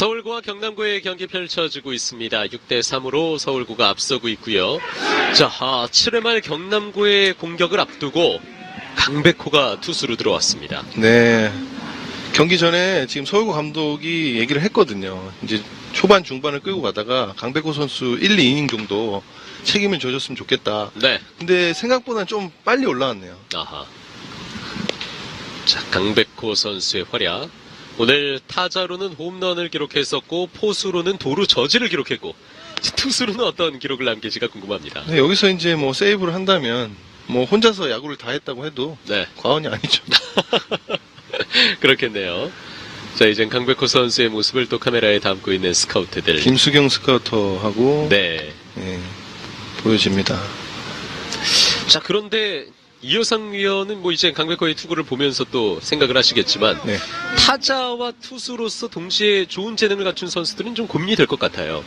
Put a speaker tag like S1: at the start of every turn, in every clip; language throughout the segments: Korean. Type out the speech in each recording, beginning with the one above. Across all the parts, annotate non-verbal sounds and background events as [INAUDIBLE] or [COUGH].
S1: 서울구와 경남구의 경기 펼쳐지고 있습니다. 6대 3으로 서울구가 앞서고 있고요. 자, 아, 7회 말 경남구의 공격을 앞두고 강백호가 투수로 들어왔습니다.
S2: 네. 경기 전에 지금 서울구 감독이 얘기를 했거든요. 이제 초반 중반을 끌고 가다가 강백호 선수 1, 2이닝 정도 책임을 져줬으면 좋겠다.
S1: 네.
S2: 근데 생각보다는 좀 빨리 올라왔네요.
S1: 아하. 자, 강백호 선수의 활약. 오늘 타자로는 홈런을 기록했었고 포수로는 도루 저지를 기록했고 투수로는 어떤 기록을 남길지가 궁금합니다.
S2: 근데 여기서 이제 뭐 세이브를 한다면 뭐 혼자서 야구를 다 했다고 해도
S1: 네.
S2: 과언이 아니죠. [LAUGHS]
S1: 그렇겠네요. 자, 이젠 강백호 선수의 모습을 또 카메라에 담고 있는 스카우트들.
S2: 김수경 스카우터하고
S1: 네.
S2: 예, 보여집니다.
S1: 자, 그런데 이호상 위원은 뭐 이제 강백호의 투구를 보면서 또 생각을 하시겠지만
S2: 네.
S1: 타자와 투수로서 동시에 좋은 재능을 갖춘 선수들은 좀 고민이 될 것 같아요.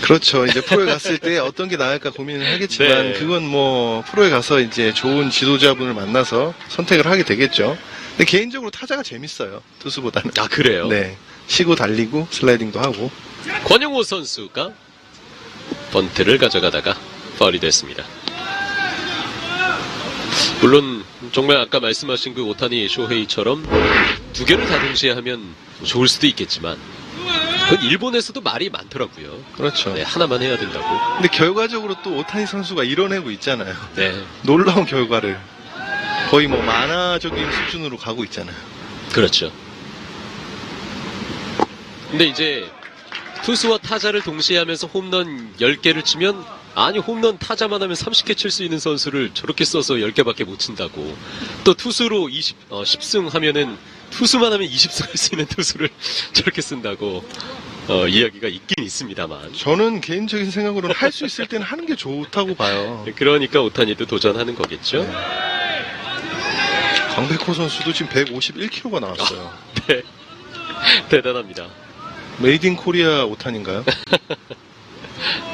S2: 그렇죠. 이제 프로에 갔을 때 어떤 게 나을까 고민을 하겠지만
S1: 네.
S2: 그건 뭐 프로에 가서 이제 좋은 지도자분을 만나서 선택을 하게 되겠죠. 근데 개인적으로 타자가 재밌어요. 투수보다는.
S1: 아, 그래요?
S2: 네. 치고 달리고 슬라이딩도 하고.
S1: 권영호 선수가 번트를 가져가다가 파울이 됐습니다. 물론 정말 아까 말씀하신 그 오타니 쇼헤이처럼 두 개를 다 동시에 하면 좋을 수도 있겠지만 그건 일본에서도 말이 많더라고요.
S2: 그렇죠.
S1: 네, 하나만 해야 된다고.
S2: 근데 결과적으로 또 오타니 선수가 이뤄내고 있잖아요.
S1: 네, [LAUGHS]
S2: 놀라운 결과를. 거의 뭐 만화적인 수준으로 가고 있잖아요.
S1: 그렇죠. 근데 이제 투수와 타자를 동시에 하면서 홈런 10개를 치면 아니 홈런 타자만 하면 30개 칠 수 있는 선수를 저렇게 써서 10개밖에 못 친다고 또 투수로 20, 어, 10승 하면은 투수만 하면 20승 할 수 있는 투수를 [LAUGHS] 저렇게 쓴다고 어, 이야기가 있긴 있습니다만
S2: 저는 개인적인 생각으로는 할 수 있을 때는 하는 게 좋다고 봐요.
S1: 그러니까 오타니도 도전하는 거겠죠
S2: 강백호 선수도 지금 151kg가 나왔어요.
S1: 네 [LAUGHS] 대단합니다
S2: 메이드 인 코리아 오탄인가요? [LAUGHS]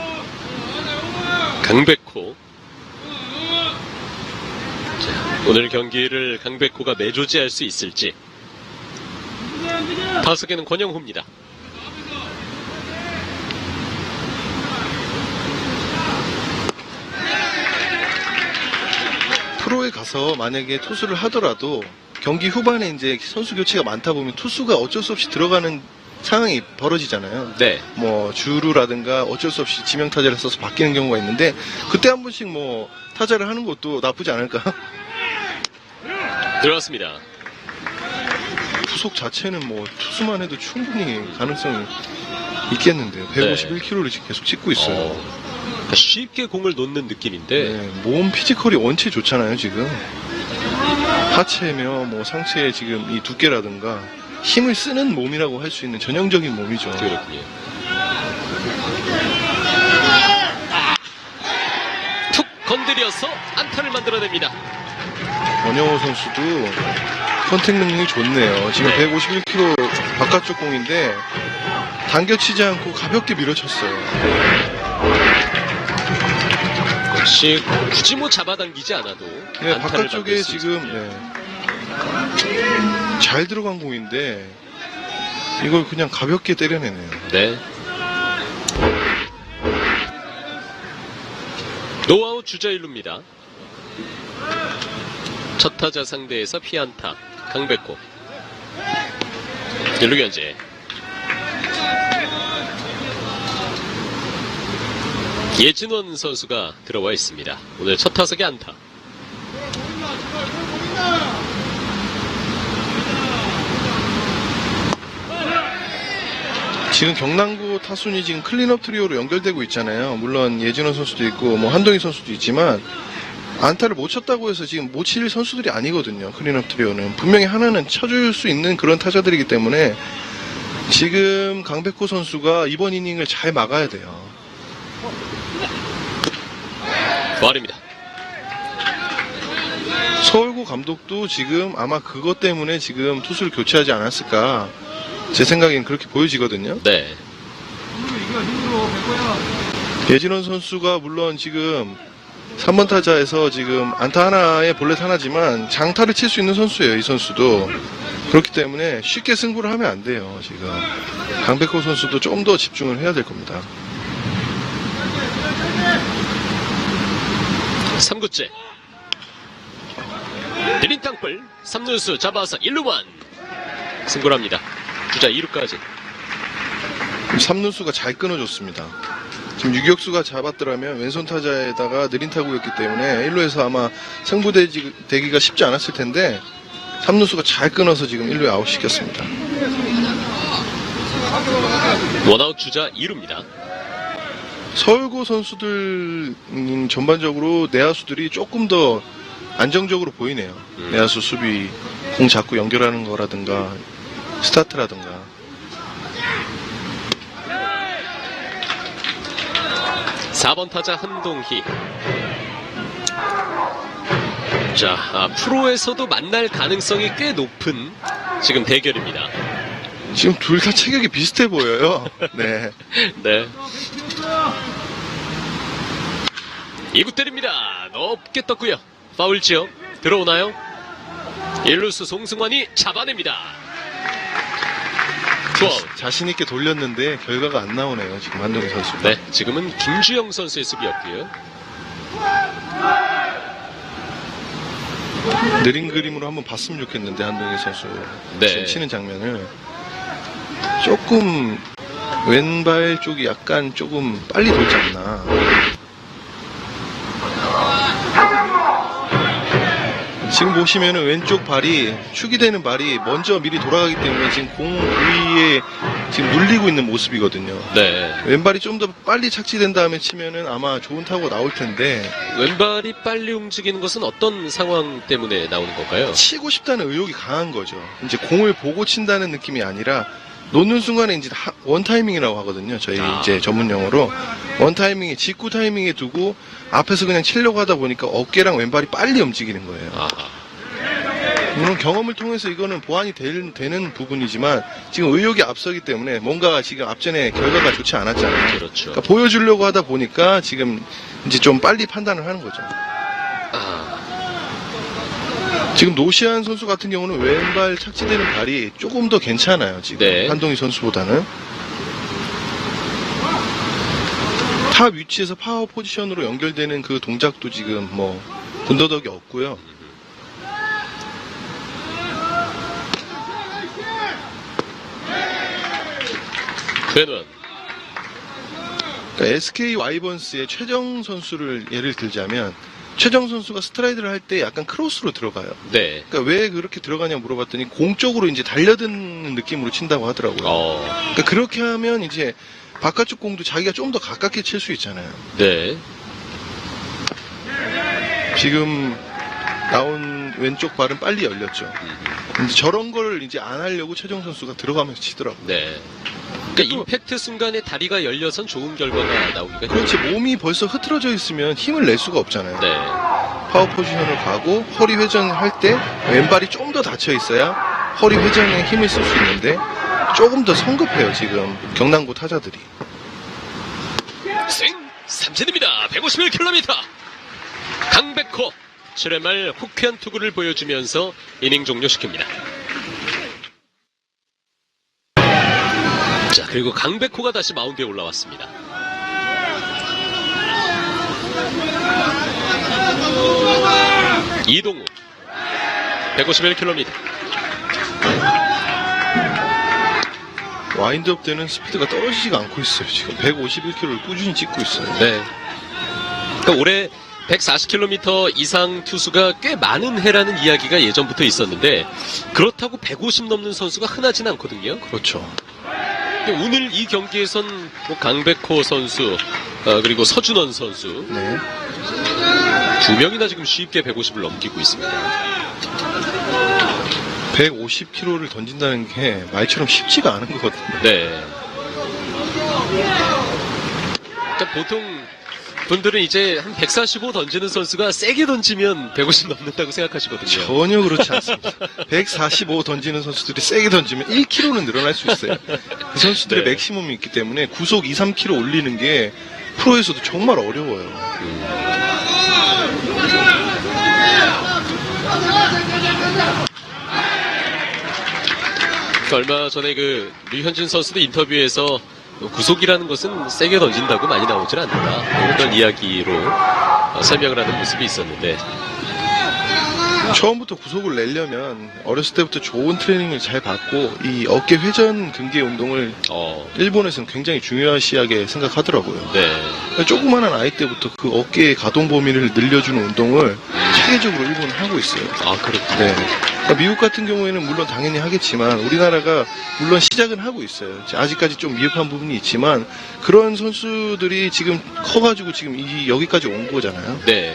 S1: 강백호. 자, 오늘 경기를 강백호가 매조지할 수 있을지. 타석에는 권영호입니다.
S2: 프로에 가서 만약에 투수를 하더라도 경기 후반에 이제 선수 교체가 많다 보면 투수가 어쩔 수 없이 들어가는 상황이 벌어지잖아요.
S1: 네.
S2: 뭐 주루라든가 어쩔 수 없이 지명 타자를 써서 바뀌는 경우가 있는데 그때 한 번씩 뭐 타자를 하는 것도 나쁘지 않을까?
S1: 들어왔습니다.
S2: 구속 자체는 뭐 투수만 해도 충분히 가능성이 있겠는데요. 151kg를 지금 계속 찍고 있어요.
S1: 어, 그러니까 쉽게 공을 놓는 느낌인데,
S2: 네, 몸 피지컬이 원체 좋잖아요, 지금. 하체며 뭐 상체의 지금 이 두께라든가 힘을 쓰는 몸이라고 할 수 있는 전형적인 몸이죠.
S1: 그렇군요. 툭 건드려서 안타를 만들어냅니다.
S2: 원영호 선수도 선택 능력이 좋네요. 지금
S1: 네.
S2: 151kg 바깥쪽 공인데 당겨치지 않고 가볍게 밀어쳤어요.
S1: 역시 굳이 뭐 잡아당기지 않아도
S2: 네,
S1: 안타를
S2: 바깥쪽에
S1: 만들 수
S2: 지금
S1: 있습니다.
S2: 네. 잘 들어간 공인데 이걸 그냥 가볍게 때려내네요.
S1: 네. 노아웃 주자 1루입니다. 첫 타자 상대에서 피안타 강백호 1루 견제 예진원 선수가 들어와 있습니다. 오늘 첫 타석에 안타
S2: 지금 경남구 타순이 지금 클린업 트리오로 연결되고 있잖아요. 물론 예진원 선수도 있고 뭐 한동희 선수도 있지만 안타를 못 쳤다고 해서 지금 못 칠 선수들이 아니거든요. 클린업 트리오는 분명히 하나는 쳐줄 수 있는 그런 타자들이기 때문에 지금 강백호 선수가 이번 이닝을 잘 막아야 돼요.
S1: 부활입니다.
S2: 서울구 감독도 지금 아마 그것 때문에 지금 투수를 교체하지 않았을까 제 생각엔 그렇게 보여지거든요.
S1: 네.
S2: 예진원 선수가 물론 지금 3번 타자에서 지금 안타 하나에 볼넷 하나지만 장타를 칠 수 있는 선수예요, 이 선수도. 그렇기 때문에 쉽게 승부를 하면 안 돼요, 지금. 강백호 선수도 좀 더 집중을 해야 될 겁니다.
S1: 3구째. 느린 땅볼 3루수 잡아서 1루만 승부합니다. 주자 2루까지.
S2: 3루수가 잘 끊어줬습니다. 지금 유격수가 잡았더라면 왼손 타자에다가 느린 타구였기 때문에 1루에서 아마 승부되기가 쉽지 않았을 텐데 3루수가 잘 끊어서 지금 1루에 아웃 시켰습니다.
S1: 원아웃 주자 2루입니다.
S2: 서울고 선수들 음, 전반적으로 내야수들이 조금 더 안정적으로 보이네요.
S1: 음.
S2: 내야수 수비 공 잡고 연결하는 거라든가 스타트라든가
S1: 4번 타자 한동희. 자, 아, 프로에서도 만날 가능성이 꽤 높은 지금 대결입니다.
S2: 지금 둘 다 체격이 비슷해 보여요. 네. [LAUGHS]
S1: 네. 2구 때립니다. 높게 떴고요. 파울 지역 들어오나요? 1루수 송승환이 잡아냅니다.
S2: 자신 있게 돌렸는데 결과가 안 나오네요. 지금 한동희 선수.
S1: 네, 지금은 김주영 선수의 수비였고요.
S2: 느린 그림으로 한번 봤으면 좋겠는데 한동희 선수
S1: 네.
S2: 지금 치는 장면을 조금 왼발 쪽이 약간 조금 빨리 돌지 않나. 지금 보시면은 왼쪽 발이 축이 되는 발이 먼저 미리 돌아가기 때문에 지금 공 부위에 지금 눌리고 있는 모습이거든요.
S1: 네.
S2: 왼발이 좀 더 빨리 착지된 다음에 치면은 아마 좋은 타구가 나올 텐데
S1: 왼발이 빨리 움직이는 것은 어떤 상황 때문에 나오는 건가요?
S2: 치고 싶다는 의욕이 강한 거죠. 이제 공을 보고 친다는 느낌이 아니라 놓는 순간에 이제 하- 원 타이밍이라고 하거든요. 저희
S1: 아.
S2: 이제 전문 용어로 원 타이밍에 직구 타이밍에 두고 앞에서 그냥 치려고 하다 보니까 어깨랑 왼발이 빨리 움직이는 거예요.
S1: 아하.
S2: 물론 경험을 통해서 이거는 보완이 될- 되는 부분이지만 지금 의욕이 앞서기 때문에 뭔가 지금 앞전에 결과가 좋지 않았잖아요.
S1: 그렇죠.
S2: 그러니까 보여주려고 하다 보니까 지금 이제 좀 빨리 판단을 하는 거죠.
S1: 아,
S2: 지금 노시안 선수 같은 경우는 왼발 착지되는 발이 조금 더 괜찮아요. 지금
S1: 네.
S2: 한동희 선수보다는 탑 위치에서 파워 포지션으로 연결되는 그 동작도 지금 뭐 군더더기 없고요.
S1: 되는
S2: 그러니까 SK 와이번스의 최정 선수를 예를 들자면 최정 선수가 스트라이드를 할 때 약간 크로스로 들어가요.
S1: 네.
S2: 그러니까 왜 그렇게 들어가냐 물어봤더니 공 쪽으로 이제 달려드는 느낌으로 친다고 하더라고요.
S1: 어,
S2: 그러니까 그렇게 하면 이제 바깥쪽 공도 자기가 좀 더 가깝게 칠 수 있잖아요.
S1: 네.
S2: 지금 나온 왼쪽 발은 빨리 열렸죠. 근데 저런 걸 이제 안 하려고 최정 선수가 들어가면서 치더라고요.
S1: 네. 그러니까 임팩트 순간에 다리가 열려선 좋은 결과가 나오기가
S2: 그렇지 몸이 벌써 흐트러져 있으면 힘을 낼 수가 없잖아요.
S1: 네.
S2: 파워 포지션을 가고 허리 회전할 때 왼발이 좀 더 닫혀 있어야 허리 회전에 힘을 쓸 수 있는데 조금 더 성급해요 지금 경남고 타자들이.
S1: 스윙 삼진입니다. 151km. 강백호 7회 말 호쾌한 투구를 보여주면서 이닝 종료시킵니다. 자 그리고 강백호가 다시 마운드에 올라왔습니다. 이동우 151km.
S2: 와인드업 때는 스피드가 떨어지지가 않고 있어요 지금 151km를 꾸준히 찍고 있어요.
S1: 네. 그러니까 올해 140km 이상 투수가 꽤 많은 해라는 이야기가 예전부터 있었는데 그렇다고 150 넘는 선수가 흔하진 않거든요.
S2: 그렇죠.
S1: 오늘 이 경기에선 뭐 강백호 선수 어, 그리고 서준원 선수
S2: 네.
S1: 두 명이나 지금 쉽게 150을 넘기고 있습니다.
S2: 150km를 던진다는 게 말처럼 쉽지가 않은 거거든요.
S1: 네. 그러니까 보통 분들은 이제 한 145 던지는 선수가 세게 던지면 150 넘는다고 생각하시거든요.
S2: 전혀 그렇지 않습니다. 145 던지는 선수들이 세게 던지면 1km는 늘어날 수 있어요. 그 선수들의
S1: 네.
S2: 맥시멈이 있기 때문에 구속 2, 3km 올리는 게 프로에서도 정말 어려워요.
S1: 그 얼마 전에 그 류현진 선수도 인터뷰에서 구속이라는 것은 세게 던진다고 많이 나오질 않는다. 이런 이야기로 어, 설명을 하는 모습이 있었는데
S2: 처음부터 구속을 내려면 어렸을 때부터 좋은 트레이닝을 잘 받고 이 어깨 회전 근개 운동을
S1: 어,
S2: 일본에서는 굉장히 중요시하게 생각하더라고요.
S1: 네.
S2: 조그마한 아이 때부터 그 어깨의 가동 범위를 늘려주는 운동을 체계적으로 일본은 하고 있어요.
S1: 아 그렇군요.
S2: 네. 그러니까 미국 같은 경우에는 물론 당연히 하겠지만 우리나라가 물론 시작은 하고 있어요. 아직까지 좀 미흡한 부분이 있지만 그런 선수들이 지금 커가지고 지금 이 여기까지 온 거잖아요.
S1: 네.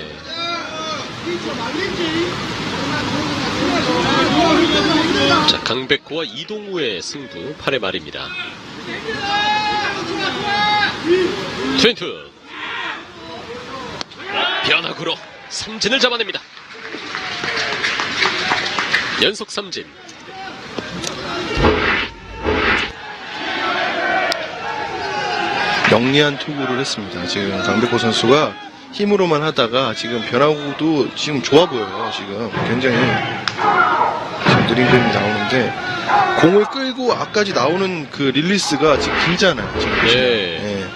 S1: 자, 강백호와 이동우의 승부 8회 말입니다. 트웬투 변화구로 삼진을 잡아냅니다. 연속 삼진.
S2: 영리한 투구를 했습니다. 지금 강백호 선수가 힘으로만 하다가 지금 변화구도 지금 좋아 보여요. 지금 굉장히 지금 느린 그림이 나오는데 공을 끌고 앞까지 나오는 그 릴리스가 지금 길잖아요. 지금.
S1: 네.
S2: 예.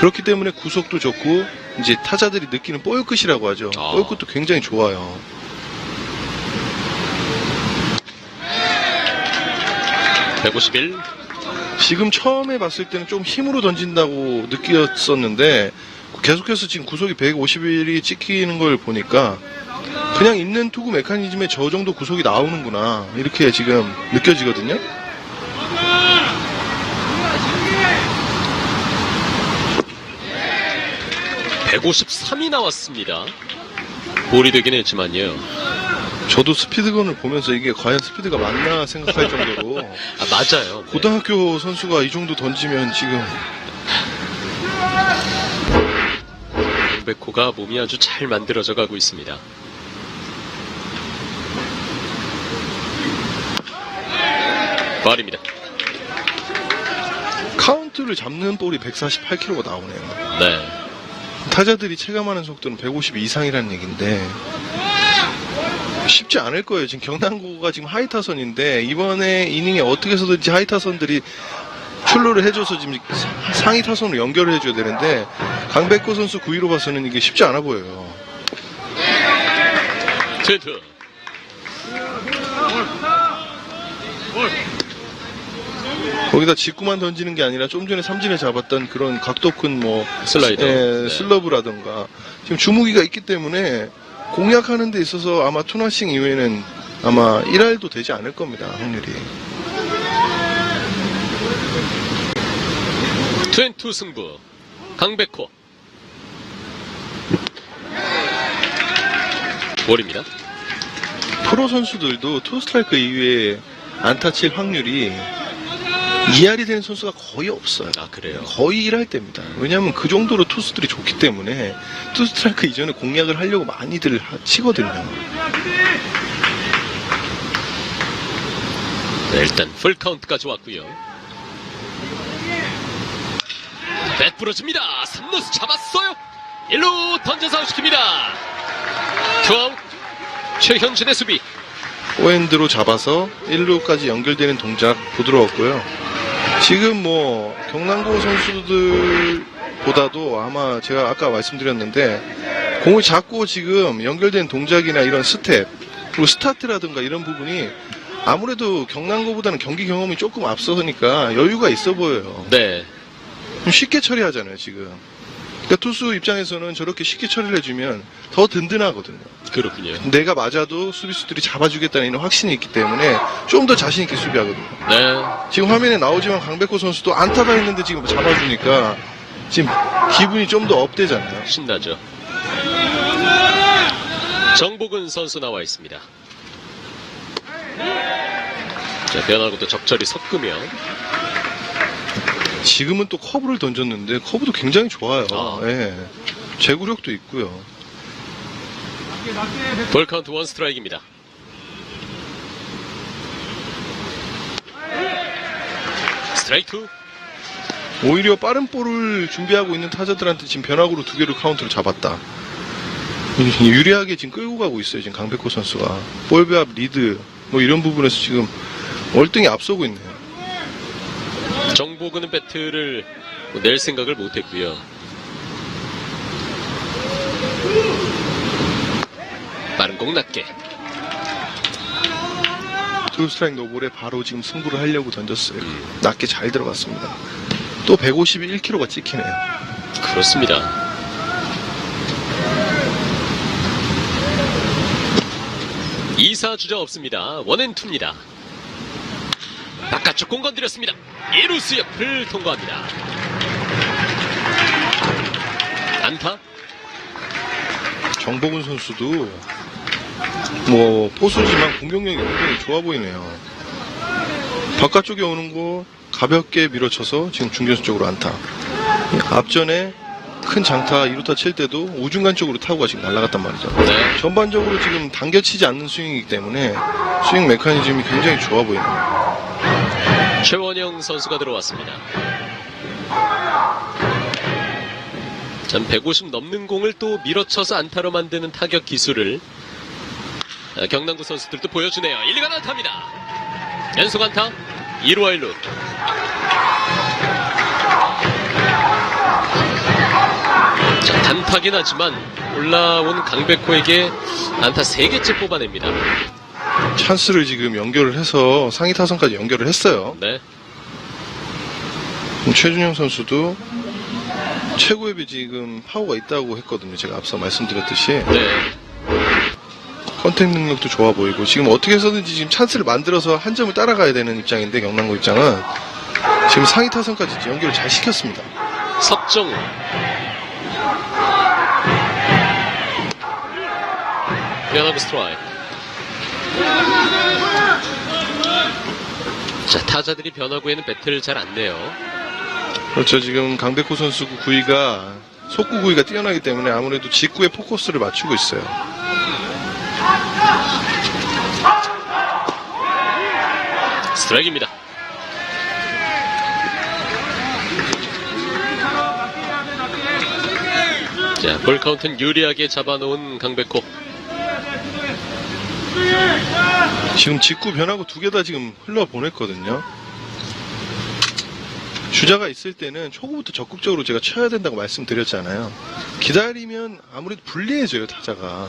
S2: 그렇기 때문에 구속도 좋고 이제 타자들이 느끼는 볼 끝이라고 하죠.
S1: 아.
S2: 볼 끝도 굉장히 좋아요.
S1: (151)
S2: 지금 처음에 봤을 때는 좀 힘으로 던진다고 느꼈었는데 계속해서 지금 구속이 151이 찍히는 걸 보니까 그냥 있는 투구 메커니즘에 저 정도 구속이 나오는구나 이렇게 지금 느껴지거든요.
S1: (153이) 나왔습니다. 볼이 되긴 했지만요.
S2: 저도 스피드건을 보면서 이게 과연 스피드가 맞나 생각할 정도로. [LAUGHS]
S1: 아 맞아요.
S2: 고등학교 선수가 이 정도 던지면 지금
S1: 강백호가 몸이 아주 잘 만들어져 가고 있습니다. 발입니다.
S2: 카운트를 잡는 볼이 148km가 나오네요.
S1: 네.
S2: 타자들이 체감하는 속도는 150 이상이라는 얘기인데 쉽지 않을 거예요. 지금 경남고가 지금 하이타선인데 이번에 이닝에 어떻게 해서든지 하이타선들이 출루를 해줘서 지금 상위 타선으로 연결을 해줘야 되는데 강백호 선수 9위로 봐서는 이게 쉽지 않아 보여요.
S1: 트웬트.
S2: 거기다 직구만 던지는 게 아니라 좀 전에 삼진을 잡았던 그런 각도 큰 뭐
S1: 슬라이더.
S2: 예,
S1: 네.
S2: 슬러브라던가 지금 주무기가 있기 때문에 공략하는 데 있어서 아마 투나싱 이후에는 아마 1할도 되지 않을 겁니다. 확률이.
S1: 트웬투 승부. 강백호. 볼입니다.
S2: 프로 선수들도 투 스트라이크 이후에 안타 칠 확률이 2할이 되는 선수가 거의 없어요.
S1: 아 그래요.
S2: 거의 1할 때입니다. 왜냐하면 그 정도로 투수들이 좋기 때문에 투 스트라이크 이전에 공략을 하려고 많이들 하- 치거든요.
S1: 네, 일단 풀 카운트까지 왔고요. 뱃 부러집니다. 3루수 잡았어요. 1루 던져서 시킵니다. 투아웃. 최현진의 수비.
S2: 포핸드로 잡아서 1루까지 연결되는 동작 부드러웠고요. 지금 뭐 경남고 선수들보다도 아마 제가 아까 말씀드렸는데 공을 잡고 지금 연결된 동작이나 이런 스텝 그리고 스타트라든가 이런 부분이 아무래도 경남고보다는 경기 경험이 조금 앞서니까 여유가 있어 보여요.
S1: 네.
S2: 좀 쉽게 처리하잖아요 지금. 그러니까 투수 입장에서는 저렇게 쉽게 처리를 해주면 더 든든하거든요.
S1: 그렇군요.
S2: 내가 맞아도 수비수들이 잡아주겠다는 이런 확신이 있기 때문에 좀 더 자신 있게 수비하거든요.
S1: 네.
S2: 지금 화면에 나오지만 강백호 선수도 안타다 했는데 지금 잡아주니까 지금 기분이 좀 더 업되잖아요.
S1: 신나죠. 정복은 선수 나와 있습니다. 자, 변화구도 적절히 섞으며
S2: 지금은 또 커브를 던졌는데 커브도 굉장히 좋아요.
S1: 아.
S2: 예. 제구력도 있고요.
S1: 볼 카운트 원 스트라이크입니다. 스트라이크
S2: 오히려 빠른 볼을 준비하고 있는 타자들한테 지금 변화구로 두 개를 카운트를 잡았다. 유리하게 지금 끌고 가고 있어요. 지금 강백호 선수가 볼배합 리드 뭐 이런 부분에서 지금 월등히 앞서고 있네요.
S1: 정보근은 배트를 뭐낼 생각을 못했고요. 빠른 공 낮게.
S2: 투 스트라이크 노볼에 바로 지금 승부를 하려고 던졌어요. 낮게 잘 들어갔습니다. 또 151kg가 찍히네요.
S1: 그렇습니다. 이사 주자 없습니다. 원앤투입니다. 바깥쪽 공 건드렸습니다. 1루수 옆을 통과합니다. 안타?
S2: 정복은 선수도 뭐 포수지만 공격력이 굉장히 좋아 보이네요. 바깥쪽에 오는 거 가볍게 밀어쳐서 지금 중견수 쪽으로 안타. 앞전에 큰 장타 2루타 칠 때도 우중간 쪽으로 타구가 지금 날아갔단 말이죠.
S1: 네.
S2: 전반적으로 지금 당겨치지 않는 스윙이기 때문에 스윙 메커니즘이 굉장히 좋아 보이네요.
S1: 최원영 선수가 들어왔습니다. 전 150 넘는 공을 또 밀어쳐서 안타로 만드는 타격 기술을 아, 경남구 선수들도 보여주네요. 1루간 안타입니다. 연속 안타 1루와 1루. 자, 단타긴 하지만 올라온 강백호에게 안타 3개째 뽑아냅니다.
S2: 찬스를 지금 연결을 해서 상위 타선까지 연결을 했어요.
S1: 네.
S2: 최준영 선수도 최고의 지금 파워가 있다고 했거든요. 제가 앞서 말씀드렸듯이
S1: 네.
S2: 컨택 능력도 좋아 보이고 지금 어떻게 해서든지 지금 찬스를 만들어서 한 점을 따라가야 되는 입장인데 경남고 입장은 지금 상위 타선까지 연결을 잘 시켰습니다.
S1: 석정우 변화구 스트라이크 자 타자들이 변화구에는 배트를 잘 안 내요
S2: 그렇죠. 지금 강백호 선수 구위가 속구 구위가 뛰어나기 때문에 아무래도 직구에 포커스를 맞추고 있어요.
S1: 스트라이크입니다 자 볼 카운트는 유리하게 잡아놓은 강백호
S2: 지금 직구 변하고 두 개 다 지금 흘러 보냈거든요. 주자가 있을 때는 초구부터 적극적으로 제가 쳐야 된다고 말씀드렸잖아요. 기다리면 아무래도 불리해져요, 타자가.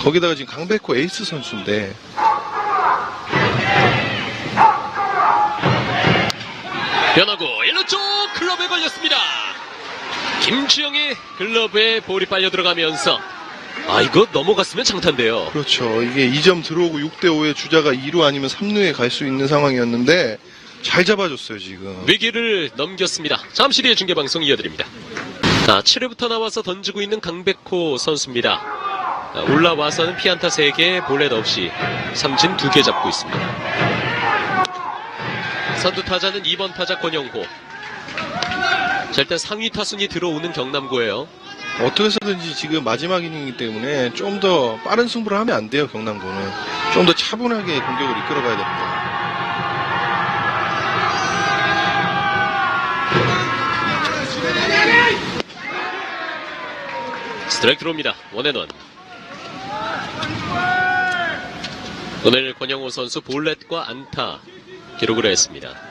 S2: 거기다가 지금 강백호 에이스 선수인데,
S1: 변화구 1루 쪽 글러브에 걸렸습니다. 김주영의 글러브에 볼이 빨려 들어가면서 아 이거 넘어갔으면 장탄데요.
S2: 그렇죠. 이게 2점 들어오고 6대5에 주자가 2루 아니면 3루에 갈 수 있는 상황이었는데, 잘 잡아줬어요, 지금.
S1: 위기를 넘겼습니다. 잠시 뒤에 중계 방송 이어드립니다. 자, 7회부터 나와서 던지고 있는 강백호 선수입니다. 자, 올라와서는 피안타 3개, 볼넷 없이 삼진 2개 잡고 있습니다. 선두 타자는 2번 타자 권영호. 자, 일단 상위 타순이 들어오는 경남고예요.
S2: 어떻게 해서든지 지금 마지막 이닝이기 때문에 좀 더 빠른 승부를 하면 안 돼요, 경남고는. 좀 더 차분하게 공격을 이끌어 가야 됩니다.
S1: 스트라이크 들어옵니다. 원앤원. 오늘 권영호 선수 볼넷과 안타 기록을 했습니다.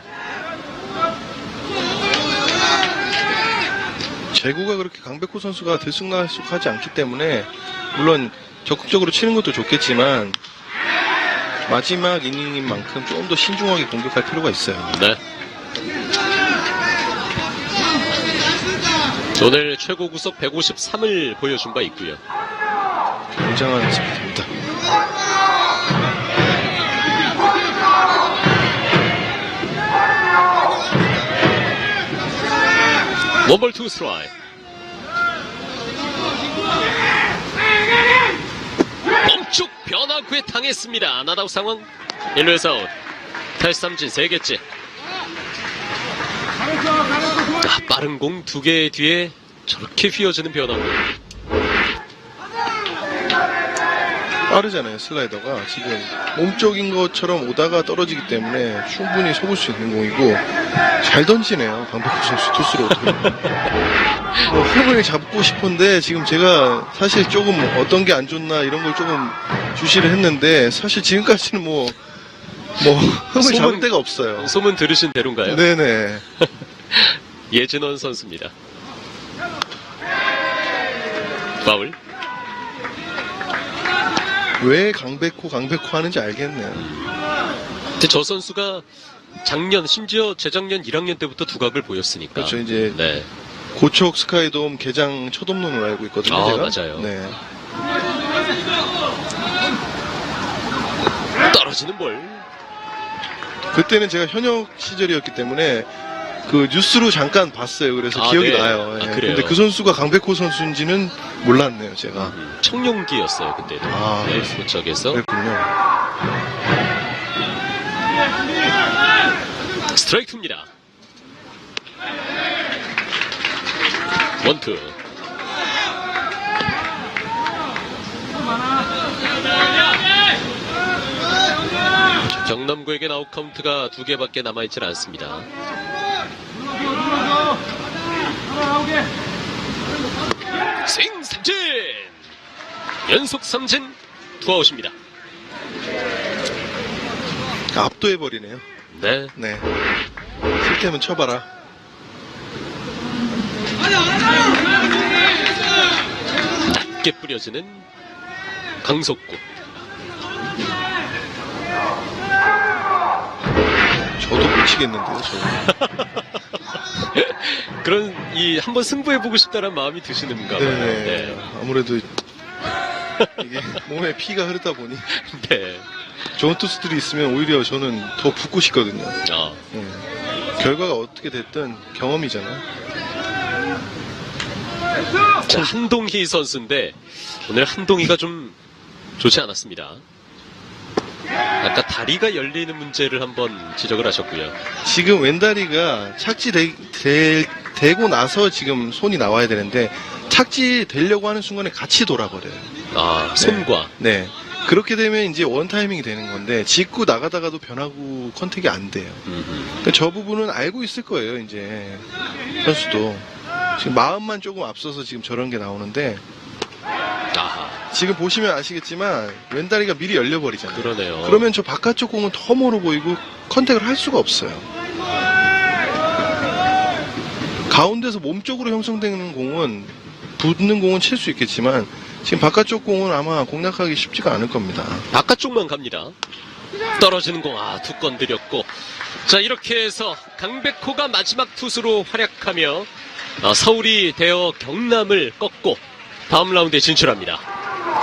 S2: 제구가 그렇게 강백호 선수가 들쑥날쑥하지 않기 때문에 물론 적극적으로 치는 것도 좋겠지만 마지막 이닝인 만큼 좀더 신중하게 공격할 필요가 있어요.
S1: 네. 오늘 최고 구속 153을 보여준 바 있고요.
S2: 굉장한 스피드입니다.
S1: 원볼 투 스트라이크. 멈축 변화구에 당했습니다. 나다우 상황 1루에서 아웃. 탈스 삼진 3개째. 아, 빠른 공두개 뒤에 저렇게 휘어지는 변화구.
S2: 빠르잖아요, 슬라이더가. 지금 몸쪽인 것처럼 오다가 떨어지기 때문에 충분히 속을 수 있는 공이고 잘 던지네요, 강백호 선수 투수로. [LAUGHS] 뭐 흐름을 잡고 싶은데 지금 제가 사실 조금 어떤 게 안 좋나 이런 걸 조금 주시를 했는데 사실 지금까지는 뭐 뭐 흠을 잡을 데가 없어요.
S1: 소문 들으신 대로인가요?
S2: 네네. [LAUGHS]
S1: 예진원 선수입니다. 파울.
S2: 왜 강백호 강백호 하는지 알겠네요.
S1: 근데 저 선수가 작년 심지어 재작년 1학년 때부터 두각을 보였으니까.
S2: 그렇죠. 이제
S1: 네.
S2: 고척 스카이돔 개장 첫 홈런으로 알고 있거든요.
S1: 아,
S2: 제가.
S1: 맞아요.
S2: 네.
S1: 떨어지는 볼.
S2: 그때는 제가 현역 시절이었기 때문에 그 뉴스로 잠깐 봤어요. 그래서
S1: 아,
S2: 기억이
S1: 네.
S2: 나요.
S1: 아,
S2: 예.
S1: 그래요?
S2: 근데 그 선수가 강백호 선수인지는 몰랐네요, 제가.
S1: 음, 청룡기였어요 그때도.
S2: 아,
S1: 네,
S2: 그래서-
S1: 고척에서
S2: 그랬군요.
S1: 스트라이크입니다. 원투. 경남구에게 아웃 카운트가 두 개밖에 남아있질 않습니다. 스윙 삼진! 연속 삼진 투아웃입니다.
S2: 압도해 버리네요.
S1: 네.
S2: 네. 쓸 때면 쳐봐라.
S1: 낮게 뿌려지는 강속구.
S2: 저도 못 치겠는데요, 저. [LAUGHS]
S1: 그런 이 한번 승부해 보고 싶다는 마음이 드시는가 봐요.
S2: 네.
S1: 네.
S2: 아무래도 [LAUGHS] 이게 몸에 피가 흐르다 보니
S1: 네.
S2: 좋은 투수들이 있으면 오히려 저는 더 붙고 싶거든요.
S1: 아,
S2: 네. 결과가 어떻게 됐든 경험이잖아요.
S1: 자, 한동희 선수인데 오늘 한동희가 좀 좋지 않았습니다. 아까 다리가 열리는 문제를 한번 지적을 하셨고요.
S2: 지금 왼다리가 착지 되, 고 나서 지금 손이 나와야 되는데 착지 되려고 하는 순간에 같이 돌아버려요.
S1: 아, 손과.
S2: 네. 그렇게 되면 이제 원 타이밍이 되는 건데 짚고 나가다가도 변하고 컨택이 안 돼요. 그러니까 저 부분은 알고 있을 거예요, 이제 선수도 지금 마음만 조금 앞서서 지금 저런 게 나오는데
S1: 아하,
S2: 지금 보시면 아시겠지만 왼다리가 미리 열려버리잖아요.
S1: 그러네요.
S2: 그러면 저 바깥쪽 공은 더 멀어 보이고 컨택을 할 수가 없어요. 가운데서 몸쪽으로 형성되는 공은 붙는 공은 칠 수 있겠지만 지금 바깥쪽 공은 아마 공략하기 쉽지가 않을 겁니다.
S1: 바깥쪽만 갑니다. 떨어지는 공, 아, 두건 들였고. 자, 이렇게 해서 강백호가 마지막 투수로 활약하며 아, 서울이 되어 경남을 꺾고 다음 라운드에 진출합니다.